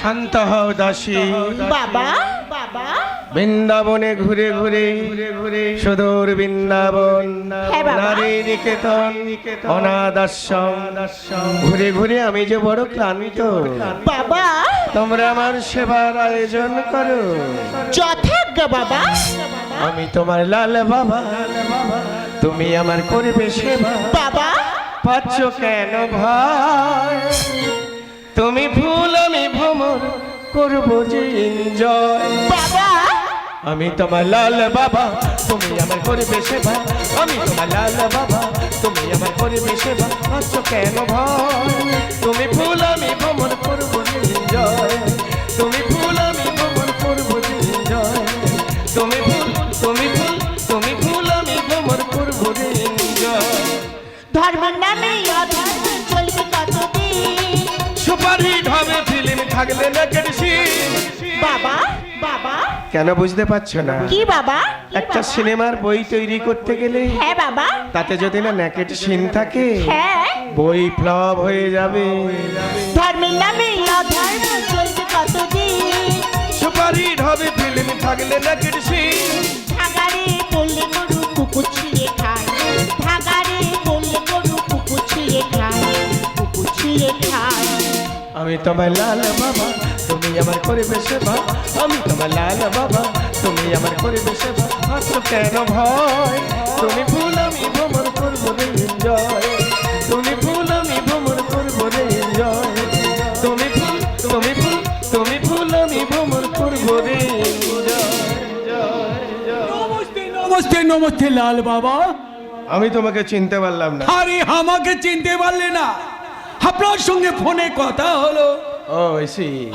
শান্ত হও দাসী। বাবা বাবা। বৃন্দাবনে ঘুরে ঘুরে ঘুরে সুদূর বৃন্দাবন হ্যাঁ, নারী নিকেতন আশ্রম ঘুরে ঘুরে আমি যে বড় ক্লান্ত। বাবা। তোমরা আমার সেবার আয়োজন করো। যথাজ্ঞা বাবা। আমি তোমার লাল বাবা। তুমি আমার করবে সেবা। বাবা। পাচ্ছ কেন ভাই তুমি ভুল আমি ভ্রমণ করব যে এনজয় বাবা! আমি তোমার লাল বাবা তুমি আমার করবে সেবা। আমি তোমার লাল বাবা তুমি আমার করবে সেবা। পাচ্ছ কেন ভয়? তুমি ফুল আমি ভ্রমণ করব যে এনজয় তুমি ভুল আমি ভ্রমণ করব যে তুমি ভুল তুমি ভুল তুমি ভুল আমি ভ্রমণ করব যে এনজয় ধর্মের নামে চলবে কতদিন? থাকলে না কেটছি বাবা বাবা। কেন বুঝতে পারছ না? কি বাবা? একটা সিনেমার বই তৈরি করতে গেলে হ্যাঁ বাবা। তাতে যদি না নেকেট সিন থাকে হ্যাঁ। বই ফ্লপ হয়ে যাবে। ধর্মের নামে অধর্ম চলবে কতদিন। সুপারি ঢাবে ফিল্ম থাকলে নেকেট সিন ধাগারে বললে গরু কুকুর ছিঁড়ে খায়। ধাগারে বললে গরু কুকুর ছিঁড়ে খায়। কুকুর ছিঁড়ে আমি তোমার লাল বাবা তুমি আমার করবে সেবা আমি তোমার লাল বাবা তুমি আমার সেবা আছো কেন ভয়? তুমি ভুল আমি ভ্রমণ করব রে এনজয় তুমি ভুল আমি ভ্রমণ করব রে এনজয় তুমি ভুল তুমি ভুল তুমি ভুল আমি ভ্রমণ করব রে নমস্তে লাল বাবা। আমি তোমাকে চিনতে পারলাম না। আরে আমাকে চিনতে পারলে না। আপনার সঙ্গে ফোনে কথা হলো।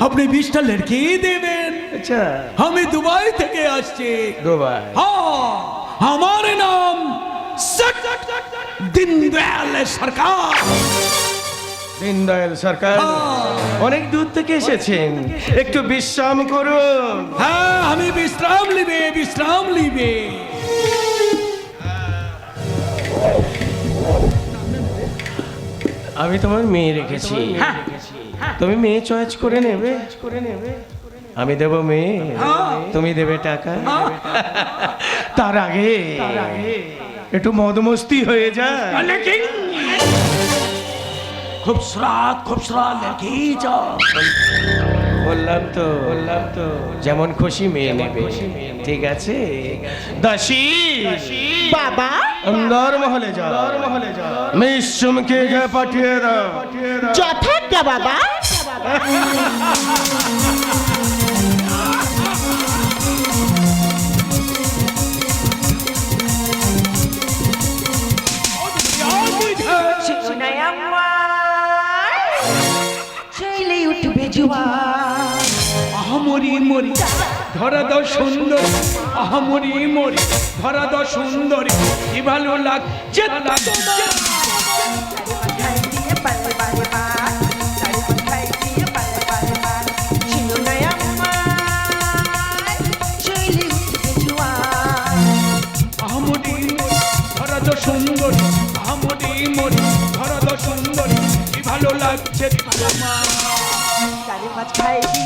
আপনি বিশটা লড়কি দেবেন। আচ্ছা। আমি দুবাই থেকে আসছি। দুবাই। আমার নাম দীনদয়াল সরকার। দীনদয়াল সরকার? অনেক দূর থেকে এসেছেন। একটু বিশ্রাম করুন। হ্যাঁ আমি বিশ্রাম লিবে বিশ্রাম লিবে আমি তোমার মেয়ে রেখেছি। হ্যাঁ। তুমি মেয়ে চয়েস করে নেবে। করে নেবে। আমি দেব মেয়ে। হ্যাঁ। তুমি দেবে টাকা। হ্যাঁ। তার আগে একটু মদমস্তি হয়ে যায় খুবসরাত খুবসরাত লেগেই যাও বললাম তো বললাম তো। যেমন খুশি মেয়ে নেবে ঠিক আছে? দাসী বাবা। অন্দর মহলে যাও। মহলে যাও। মিশুমকে গে পাঠিয়ে দাও। যথাজ্ঞা বাবা। ধরা দশ সুন্দর, আহমরি মরি। ধরা দশ সুন্দর, কি ভালো লাগছে? ভালো লাগছে? তোমার চারি পাঁচ খাই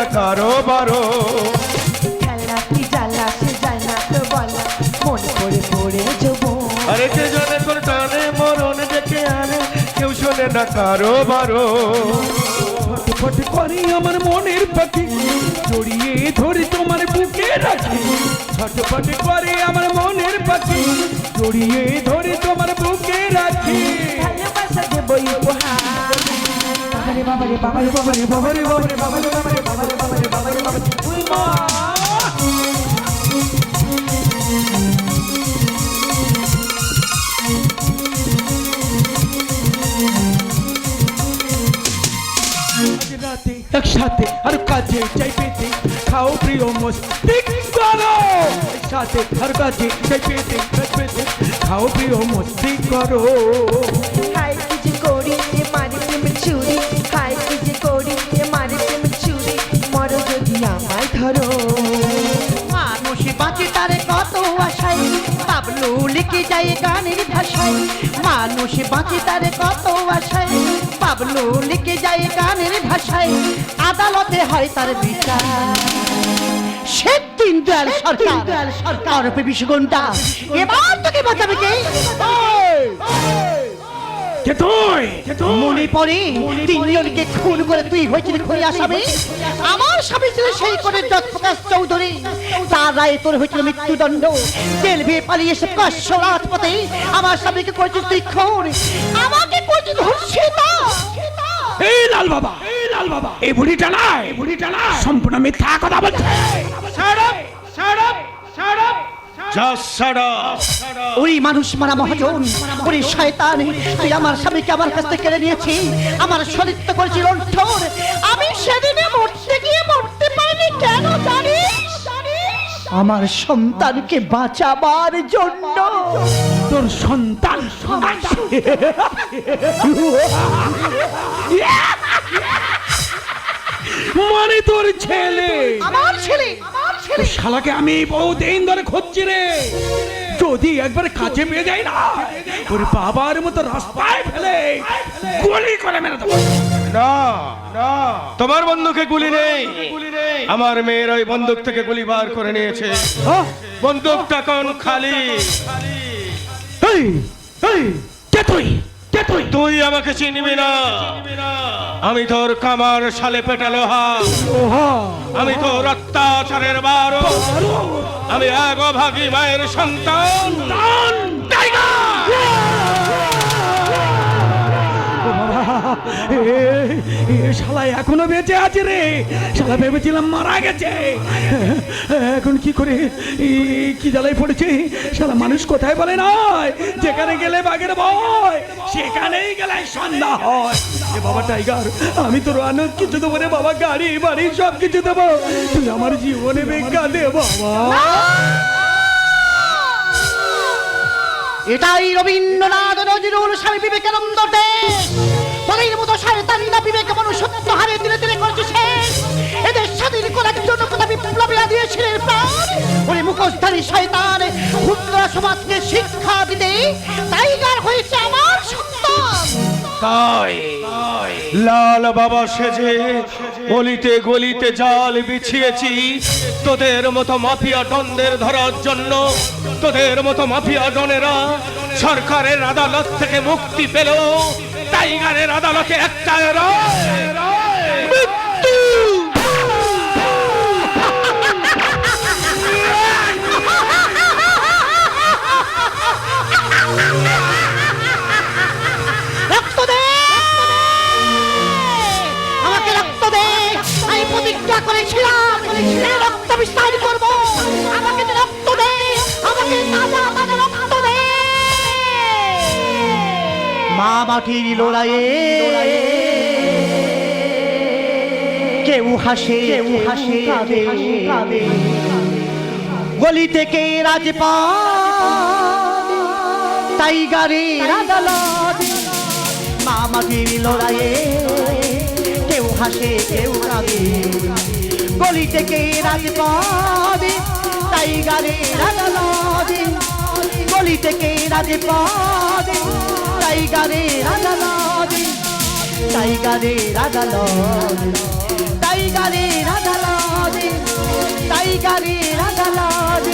না কারও বারো। খেলা জ্বালা সে জানা তো বলা। মন পড়ে পড়ে যাব। আরে জানে কোন টানে মরণ ডেকে আনে কেউ শোনে না কারও বারো। ফট করে আমার মনের পাখি জড়িয়ে ধরে তোমার বুকে রাখি। ছটফট করে আমার মনের পাখি জড়িয়ে ধরে বাবারে বাবারে বাবারে বাবারে বাবারে বাবারে বাবারে বাবারে বাবারে বাবারে বাবারে তুই একসাথে আর কাজে যাই খাও প্রিয় মস্তি একসাথে আর কাজে যাই খাও প্রিয় মস্তি করো ধরো। মানুষ বাঁচে তার কত আশায়। বাবলু লিখে যায় গানের ভাষায়। মানুষ বাঁচে তার কত আশায়। বাবলু লিখে যায় গানের ভাষায়। আদালতে হয় তার বিচার। সে দিন দয়াল সরকার। সরকার বিশ ঘণ্টা। এবার তোকে বাঁচাবে কে? মনে পড়ে তিনজনকে খুন করে তুই হয়েছিল খুনি আসামি? আমার স্বামী ছিল সেই করে যৎপ্রকাশ চৌধুরী। তার রায়ে তোর হয়েছিল মৃত্যুদণ্ড। জেল ভেয়ে পালিয়ে এসে কষ্ট রাজপথে আমার স্বামীকে করেছিস তুই খুন। আমাকে করেছিস ধর্ষিতা এই লাল বাবা এই লাল বাবা। এই বুড়িটা নাই। এই বুড়িটা না সম্পূর্ণ মিথ্যা কথা বলছে। ওই মানুষ মারা মহাজন ওই শয়তান তুই আমার স্বামীকে আমার কাছ থেকে কেড়ে নিয়েছি আমার শরীরত্ব করেছিল ঠোর আমি সেদিনে মরতে গিয়ে মরতে পারিনি কেন জানিস? আমার সন্তানকে বাঁচাবার জন্য। তোর সন্তান মানে তোর ছেলে। আমার ছেলে। শালাকে আমি বহুদিন ধরে খুঁজছি রে। যদি একবার কাছে পেয়ে যাই না ওর বাবার মতো রাস্তায় ফেলে গুলি করে মেরে দেবো। না না। তোমার বন্দুকে গুলি নেই। আমার মেয়ের ওই বন্দুক থেকে গুলি বার করে নিয়েছে। হ্যাঁ? বন্দুকটা কোন খালি। এই এই কে তুই? কে তুই? তুই আমাকে চিনবি না। আমি তোর কামার সালে পেটা লোহা আমি তোর অত্যাচারের বারো। আমি এক ভাগি মায়ের সন্তান। শালা এখনও বেঁচে আছে রে। শালা ভেবেছিলাম মারা গেছে। এখন কি করে? কি জ্বালায় পড়েছে? শালা মানুষ কোথায় বলে নয়? যেখানে গেলে বাঘের ভয়, সেখানেই গেলে সন্ধ্যা হয়। বাবা টাইগার, আমি তোর অনেক কিছু দেবো রে বাবা, গাড়ি, বাড়ি সব কিছু দেবো। তুই আমার জীবনে বেঙ্গা দে বাবা। এটাই রবীন্দ্রনাথ নজরুল স্বামী বিবেকানন্দ দেশ। তোদের মতো শয়তানিরা বিবেক মনুষ্যত্ব হারে দিলে দিলে করেছে শেষ এদের স্বাধীন করার জন্য কথা বিপ্লবীরা দিয়েছিলেন প্রাণ। ওরে মুখোশধারী শয়তান, ক্ষুদ্র সমাজকে শিক্ষা দিতে টাইগার হয়েছে আমার সন্তান। তাই লাল বাবা সেজে গলিতে গলিতে জাল বিছিয়েছি। তোদের মতো মাফিয়া ডনদের ধরার জন্য, তোদের মতো মাফিয়া ডনেরা সরকারের আদালত থেকে মুক্তি পেল। টাইগারের আদালতে একটা রায়, মা মাটির লড়াইয়ে। কেউ হাসে কেউ হাসে কাঁদে। গলি থেকে রাজপাল টাইগারের আদালত মা মাটির লড়াইয়ে। কেউ হাসে কেউ কাঁদে। গলি থেকে রাজপথ টাইগারের আদালত গলি থেকে রাজপথ টাইগারের আদালত টাইগারের আদালত টাইগারের আদালত টাইগারের আদালত